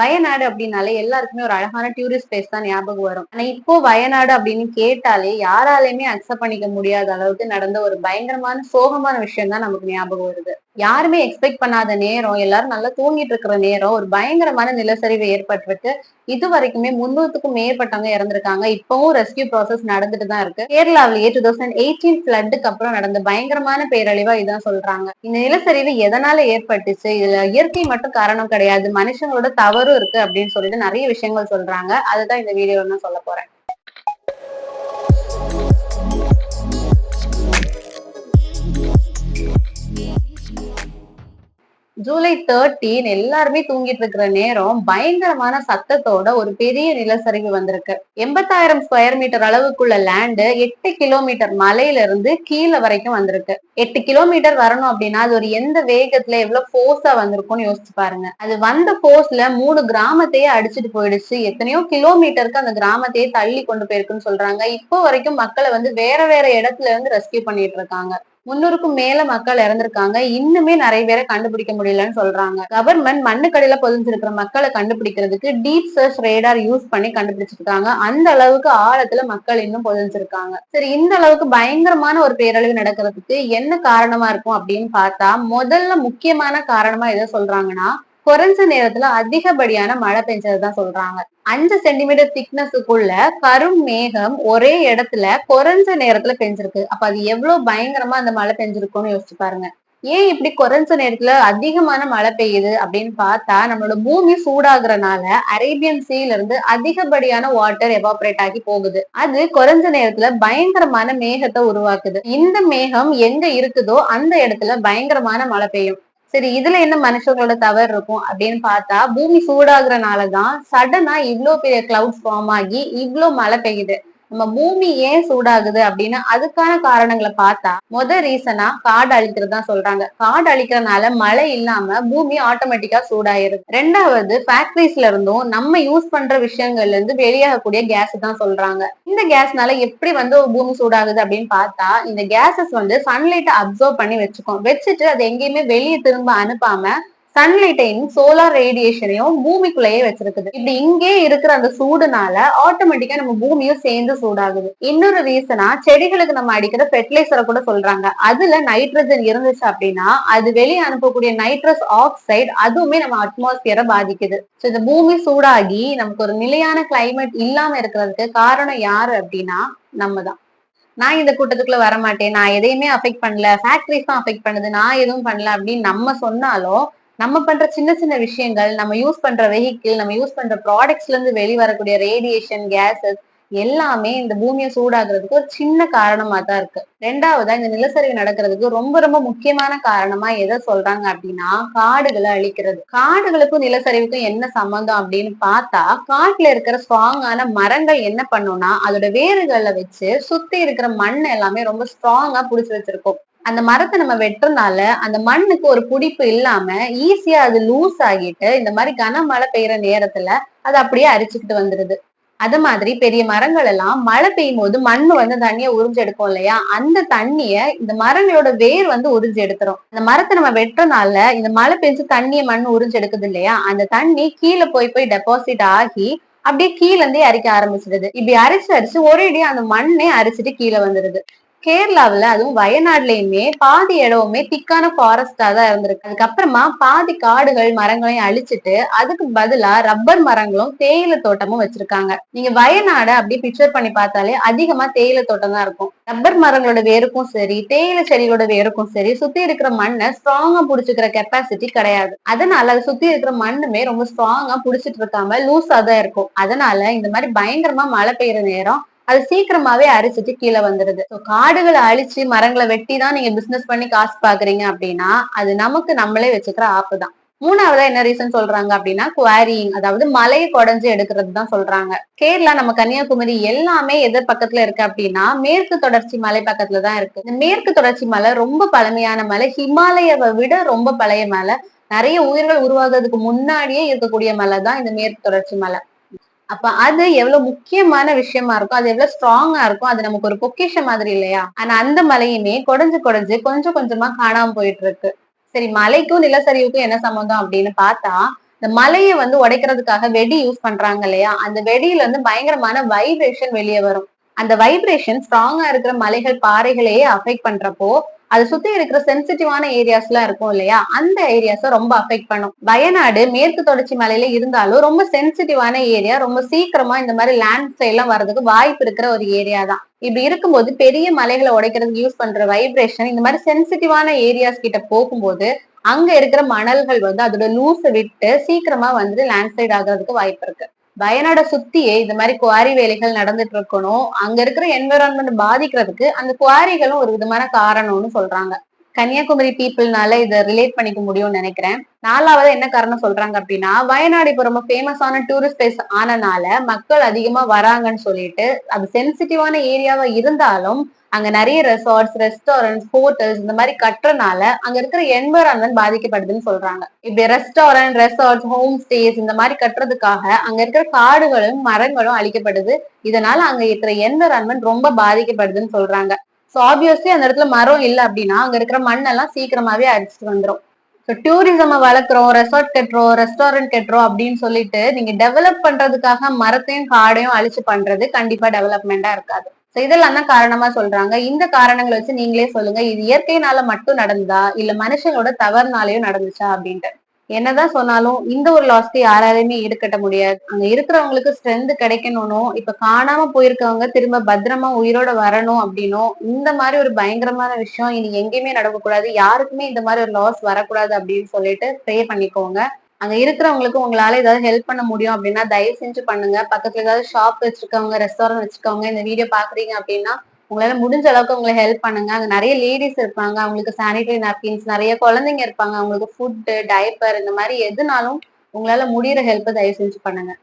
வயநாடு அப்படின்னாலே எல்லாருக்குமே ஒரு அழகான டூரிஸ்ட் பிளேஸ் தான் ஞாபகம் வரும். ஆனா இப்போ வயநாடு அப்படின்னு கேட்டாலே யாராலையுமே அக்செப்ட் பண்ணிக்க முடியாத அளவுக்கு நடந்த ஒரு பயங்கரமான சோகமான விஷயம் தான் நமக்கு ஞாபகம் வருது. யாருமே எக்ஸ்பெக்ட் பண்ணாத நேரம் எல்லாரும் நல்லா தூங்கிட்டு இருக்கிற நேரம் ஒரு பயங்கரமான நிலச்சரிவு ஏற்பட்டிருக்கு. இது வரைக்குமே முன்னூத்துக்கும் மேற்பட்டவங்க இறந்திருக்காங்க. இப்பவும் ரெஸ்கியூ ப்ராசஸ் நடந்துட்டு தான் இருக்கு. கேரளாவிலேயே டூ தௌசண்ட் எயிட்டீன் பிளட்டுக்கு அப்புறம் நடந்த பயங்கரமான பேரழிவா இதான் சொல்றாங்க. இந்த நிலச்சரிவு எதனால ஏற்பட்டுச்சு? இதுல இயற்கை மட்டும் காரணம் கிடையாது. மனுஷங்களோட தவறும் இருக்கு அப்படின்னு சொல்லிட்டு நிறைய விஷயங்கள் சொல்றாங்க. அதுதான் இந்த வீடியோ நான் சொல்ல போறேன். ஜூலை தேர்ட்டீன் எல்லாருமே தூங்கிட்டு இருக்கிற நேரம் பயங்கரமான சத்தத்தோட ஒரு பெரிய நிலச்சரிவு வந்திருக்கு. எண்பத்தாயிரம் ஸ்கொயர் மீட்டர் அளவுக்குள்ள லேண்டு எட்டு கிலோமீட்டர் மலையில இருந்து கீழே வரைக்கும் வந்திருக்கு. எட்டு கிலோமீட்டர் வரணும் அப்படின்னா அது ஒரு எந்த வேகத்துல எவ்வளவு போர்ஸா வந்திருக்கும்னு யோசிச்சு பாருங்க. அது வந்த போர்ஸ்ல மூணு கிராமத்தையே அடிச்சுட்டு போயிடுச்சு. எத்தனையோ கிலோமீட்டருக்கு அந்த கிராமத்தையே தள்ளி கொண்டு போயிருக்குன்னு சொல்றாங்க. இப்போ வரைக்கும் மக்களை வந்து வேற வேற இடத்துல இருந்து ரெஸ்கியூ பண்ணிட்டு இருக்காங்க. முன்னூறுக்கும் மேல மக்கள் இறந்திருக்காங்க. இன்னுமே நிறைய பேரை கண்டுபிடிக்க முடியலன்னு சொல்றாங்க. கவர்மெண்ட் மண்ணுக்கடியில பொதிஞ்சிருக்கிற மக்களை கண்டுபிடிக்கிறதுக்கு டீப் சர்ச் ரேடார் யூஸ் பண்ணி கண்டுபிடிச்சிருக்காங்க அந்த அளவுக்கு ஆழத்துல மக்கள் இன்னும் பொதிஞ்சிருக்காங்க. சரி இந்த அளவுக்கு பயங்கரமான ஒரு பேரழிவு நடக்கிறதுக்கு என்ன காரணமா இருக்கும் அப்படின்னு பார்த்தா முதல்ல முக்கியமான காரணமா எதை சொல்றாங்கன்னா குறைஞ்ச நேரத்துல அதிகப்படியான மழை பெஞ்சதுதான் சொல்றாங்க. அஞ்சு சென்டிமீட்டர் திக்னஸுக்குள்ள கரும் மேகம் ஒரே இடத்துல குறைஞ்ச நேரத்துல பெஞ்சிருக்கு. அப்ப அது எவ்வளவு பயங்கரமா அந்த மழை பெஞ்சிருக்கும்னு யோசிச்சு பாருங்க. ஏன் இப்படி குறைஞ்ச நேரத்துல அதிகமான மழை பெய்யுது அப்படின்னு பார்த்தா நம்மளோட பூமி சூடாகுறனால அரேபியன் சீல இருந்து அதிகப்படியான வாட்டர் எவாபரேட் ஆகி போகுது. அது குறைஞ்ச நேரத்துல பயங்கரமான மேகத்தை உருவாக்குது. இந்த மேகம் எங்க இருக்குதோ அந்த இடத்துல பயங்கரமான மழை பெய்யும். சரி இதுல என்ன மனுஷங்களோட தவறு இருக்கும் அப்படின்னு பார்த்தா பூமி சூடாகிறனாலதான் சடனா இவ்ளோ பெரிய கிளவுட் ஃபார்ம் ஆகி இவ்ளோ மழை பெய்யுது. நம்ம பூமி ஏன் சூடாகுது அப்படின்னு அதுக்கான காரணங்களை பார்த்தா முத ரீசனா காடு அழிக்கிறது தான் சொல்றாங்க. காடு அழிக்கிறதுனால மழை இல்லாம பூமி ஆட்டோமேட்டிக்கா சூடாயிருது. ரெண்டாவது ஃபேக்டரிஸ்ல இருந்தும் நம்ம யூஸ் பண்ற விஷயங்கள்ல இருந்து வெளியாகக்கூடிய கேஸ் தான் சொல்றாங்க. இந்த கேஸ்னால எப்படி வந்து பூமி சூடாகுது அப்படின்னு பார்த்தா இந்த கேசஸ் வந்து சன்லைட்டை அப்சர்வ் பண்ணி வச்சுக்கோம். வச்சுட்டு அது எங்கேயுமே வெளியே திரும்ப அனுப்பாம சன்லைட்டையும் சோலார் ரேடியேஷனையும் பூமிக்குள்ளேயே வச்சிருக்குது. இப்படி இங்கே இருக்கிற அந்த சூடுனால ஆட்டோமேட்டிக்கா நம்ம பூமியும் சேர்ந்து சூடாகுது. இன்னொரு ரீசனா செடிகளுக்கு நம்ம அடிக்கிற ஃபெர்டிலைசரை கூட சொல்றாங்க. அதுல நைட்ரஜன் இருந்துச்சு அப்படின்னா அது வெளியே அனுப்பக்கூடிய நைட்ரஸ் ஆக்சைடு அதுவுமே நம்ம அட்மாஸ்பியரை பாதிக்குது. ஸோ இந்த பூமி சூடாகி நமக்கு ஒரு நிலையான கிளைமேட் இல்லாம இருக்கிறதுக்கு காரணம் யாரு அப்படின்னா நம்ம தான் நான் இந்த கூட்டத்துக்குள்ள வர மாட்டேன் நான் எதையுமே அஃபெக்ட் பண்ணல. ஃபேக்டரிஸ் தான் அஃபெக்ட் பண்ணுது. நான் எதுவும் பண்ணல அப்படின்னு நம்ம சொன்னாலும் நம்ம பண்ற சின்ன சின்ன விஷயங்கள் நம்ம யூஸ் பண்ற வெஹிக்கிள் நம்ம யூஸ் பண்ற ப்ராடக்ட்ஸ்ல இருந்து வெளிவரக்கூடிய ரேடியேஷன் கேசஸ் எல்லாமே இந்த பூமியை சூடாகிறதுக்கு ஒரு சின்ன காரணமா தான் இருக்கு. ரெண்டாவதா இந்த நிலச்சரிவு நடக்கிறதுக்கு ரொம்ப ரொம்ப முக்கியமான காரணமா எதை சொல்றாங்க அப்படின்னா காடுகளை அழிக்கிறது. காடுகளுக்கும் நிலச்சரிவுக்கும் என்ன சம்பந்தம் அப்படின்னு பார்த்தா காட்டுல இருக்கிற ஸ்ட்ராங்கான மரங்கள் என்ன பண்ணும்னா அதோட வேறுகளை வச்சு சுத்தி இருக்கிற மண் எல்லாமே ரொம்ப ஸ்ட்ராங்கா புடிச்சு வச்சிருக்கும். அந்த மரத்தை நம்ம வெட்டுறதுனால அந்த மண்ணுக்கு ஒரு பிடிப்பு இல்லாம ஈஸியா அது லூஸ் ஆகிட்டு இந்த மாதிரி கனமழை பெய்யற நேரத்துல அது அப்படியே அரிச்சுக்கிட்டு வந்துருது. அது மாதிரி பெரிய மரங்கள் எல்லாம் மழை பெய்யும் போது மண் வந்து தண்ணியை உறிஞ்சு எடுக்கும் இல்லையா? அந்த தண்ணிய இந்த மரங்களோட வேர் வந்து உறிஞ்சு எடுத்துரும். அந்த மரத்தை நம்ம வெட்டுறதுனால இந்த மழை பெஞ்சு தண்ணியை மண் உறிஞ்சு எடுக்குது இல்லையா? அந்த தண்ணி கீழே போய் போய் டெபாசிட் ஆகி அப்படியே கீழே இருந்தே அரிக்க ஆரம்பிச்சிடுது. இப்படி அரிச்சு அரிச்சு ஒரேடியா அந்த மண்ணே அரிச்சிட்டு கீழே வந்துருது. கேரளாவில் அதுவும் வயநாடுலயுமே பாதி இடமுமே திக்கான ஃபாரஸ்டா தான் இருந்திருக்கு. அதுக்கப்புறமா பாதி காடுகள் மரங்களையும் அழிச்சிட்டு அதுக்கு பதிலா ரப்பர் மரங்களும் தேயிலை தோட்டமும் வச்சிருக்காங்க. நீங்க வயநாடு அப்படி பிக்சர் பண்ணி பார்த்தாலே அதிகமா தேயிலை தோட்டம் தான் இருக்கும். ரப்பர் மரங்களோட வேருக்கும் சரி தேயிலை செடிகளோட வேருக்கும் சரி சுத்தி இருக்கிற மண்ணை ஸ்ட்ராங்கா புடிச்சுக்கிற கெப்பாசிட்டி கிடையாது. அதனால அதை சுத்தி இருக்கிற மண்ணுமே ரொம்ப ஸ்ட்ராங்கா புடிச்சிட்டு இருக்காம லூஸா தான் இருக்கும். அதனால இந்த மாதிரி பயங்கரமா மழை பெய்யுற நேரம் அது சீக்கிரமாவே அரிச்சிட்டு கீழே வந்துருது. ஸோ காடுகளை அழிச்சு மரங்களை வெட்டி தான் நீங்க பிசினஸ் பண்ணி காசு பாக்குறீங்க அப்படின்னா அது நமக்கு நம்மளே வச்சுக்கிற ஆப்பு தான். மூணாவதா என்ன ரீசன் சொல்றாங்க அப்படின்னா குவாரிங் அதாவது மலையை குடஞ்சு எடுக்கிறது தான் சொல்றாங்க. கேரளா நம்ம கன்னியாகுமரி எல்லாமே எதிர் பக்கத்துல இருக்கு அப்படின்னா மேற்கு தொடர்ச்சி மலை பக்கத்துல தான் இருக்கு. இந்த மேற்கு தொடர்ச்சி மலை ரொம்ப பழமையான மலை. ஹிமாலயாவை விட ரொம்ப பழைய மலை. நிறைய உயிர்கள் உருவாகிறதுக்கு முன்னாடியே இருக்கக்கூடிய மலை தான் இந்த மேற்கு தொடர்ச்சி மலை. அப்ப அது எவ்வளவு முக்கியமான விஷயமா இருக்கும் அது எவ்வளவு ஸ்ட்ராங்கா இருக்கும் அது நமக்கு ஒரு பொக்கிஷ மாதிரி இல்லையா? ஆனா அந்த மலையுமே குடஞ்சு குடஞ்சு கொஞ்சம் கொஞ்சமா காணாம போயிட்டு இருக்கு சரி மலைக்கும் நிலசரிவுக்கும் என்ன சம்மந்தம் அப்படின்னு பார்த்தா இந்த மலையை வந்து உடைக்கிறதுக்காக வெடி யூஸ் பண்றாங்க இல்லையா? அந்த வெடியில இருந்து பயங்கரமான வைப்ரேஷன் வெளியே வரும். அந்த வைப்ரேஷன் ஸ்ட்ராங்கா இருக்கிற மலைகள் பாறைகளையே அஃபெக்ட் பண்றப்போ அதை சுத்தி இருக்கிற சென்சிட்டிவான ஏரியாஸ் எல்லாம் இருக்கும் இல்லையா? அந்த ஏரியாஸ ரொம்ப அஃபெக்ட் பண்ணும். வயநாடு மேற்கு தொடர்ச்சி மலையில இருந்தாலும் ரொம்ப சென்சிட்டிவான ஏரியா ரொம்ப சீக்கிரமா இந்த மாதிரி லேண்ட் எல்லாம் வர்றதுக்கு வாய்ப்பு இருக்கிற ஒரு ஏரியா தான். இப்படி இருக்கும்போது பெரிய மலைகளை உடைக்கிறதுக்கு யூஸ் பண்ற வைப்ரேஷன் இந்த மாதிரி சென்சிட்டிவான ஏரியாஸ் கிட்ட போகும்போது அங்க இருக்கிற மணல்கள் வந்து அதோட லூஸை விட்டு சீக்கிரமா வந்து லேண்ட்ஸ்லைட் ஆகுறதுக்கு வாய்ப்பு இருக்கு. வயநாட சுத்தியே இந்த மாதிரி குவாரி வேலைகள் நடந்துட்டு இருக்கணும். அங்க இருக்கிற என்விரான்மெண்ட் பாதிக்கிறதுக்கு அந்த குவாரிகளும் ஒரு விதமான காரணம்னு சொல்றாங்க. கன்னியாகுமரி பீப்புள்னால இதை ரிலேட் பண்ணிக்க முடியும்னு நினைக்கிறேன். நாலாவது என்ன காரணம் சொல்றாங்க அப்படின்னா வயநாடு இப்ப ரொம்ப ஃபேமஸான டூரிஸ்ட் பிளேஸ் ஆனனால மக்கள் அதிகமா வராங்கன்னு சொல்லிட்டு அது சென்சிட்டிவான ஏரியாவா இருந்தாலும் அங்க நிறைய ரெசார்ட்ஸ் ரெஸ்டாரண்ட்ஸ் ஹோட்டல்ஸ் இந்த மாதிரி கட்டுறனால அங்க இருக்கிற என்வரான்மெண்ட் பாதிக்கப்படுதுன்னு சொல்றாங்க. இப்படி ரெஸ்டாரண்ட் ரெசார்ட்ஸ் ஹோம் ஸ்டேஸ் இந்த மாதிரி கட்டுறதுக்காக அங்க இருக்கிற காடுகளும் மரங்களும் அழிக்கப்படுது. இதனால அங்க இருக்கிற என்வரான்மெண்ட் ரொம்ப பாதிக்கப்படுதுன்னு சொல்றாங்க. ஸோ ஆப்வியஸ்லி அந்த இடத்துல மரம் இல்லை அப்படின்னா அங்க இருக்கிற மண்ணெல்லாம் சீக்கிரமாவே அடிச்சுட்டு வந்துடும் ஸோ டூரிசம் வளர்க்குறோம் ரெசார்ட் கட்டுறோம் ரெஸ்டாரண்ட் கட்டுறோம் அப்படின்னு சொல்லிட்டு நீங்க டெவலப் பண்றதுக்காக மரத்தையும் காடையும் அழிச்சு பண்றது கண்டிப்பா டெவலப்மெண்டா இருக்காது. ஸோ இதெல்லாம் தான் காரணமா சொல்றாங்க. இந்த காரணங்களை வச்சு நீங்களே சொல்லுங்க இது இயற்கையினால மட்டும் நடந்ததா? இல்ல மனுஷங்களோட தவறுனாலையும் நடந்துச்சா? அப்படின்ட்டு. என்னதான் சொன்னாலும் இந்த ஒரு லாஸ்க்கு யாராலையுமே ஈடுகட்ட முடியாது. அங்க இருக்கிறவங்களுக்கு ஸ்ட்ரென்த் கிடைக்கணும் இப்ப காணாம போயிருக்கவங்க திரும்ப பத்திரமா உயிரோட வரணும் அப்படின்னும் இந்த மாதிரி ஒரு பயங்கரமான விஷயம் இனி எங்கேயுமே நடக்கக்கூடாது. யாருக்குமே இந்த மாதிரி ஒரு லாஸ் வரக்கூடாது அப்படின்னு சொல்லிட்டு ப்ரே பண்ணிக்கோங்க. அங்க இருக்கிறவங்களுக்கு உங்களால ஏதாவது ஹெல்ப் பண்ண முடியும் அப்படின்னா தயவு செஞ்சு பண்ணுங்க. பக்கத்துல ஏதாவது ஷாப் வச்சிருக்கவங்க ரெஸ்டாரண்ட் வச்சிருக்கவங்க இந்த வீடியோ பாக்குறீங்க அப்படின்னா உங்களால முடிஞ்ச அளவுக்கு உங்களை ஹெல்ப் பண்ணுங்க. அங்க நிறைய லேடிஸ் இருப்பாங்க. அவங்களுக்கு சானிடரி நாப்கின்ஸ் நிறைய குழந்தைங்க இருப்பாங்க. அவங்களுக்கு ஃபுட்டு டைப்பர் இந்த மாதிரி எதுனாலும் உங்களால முடியற ஹெல்ப் தயவு செஞ்சு பண்ணுங்க.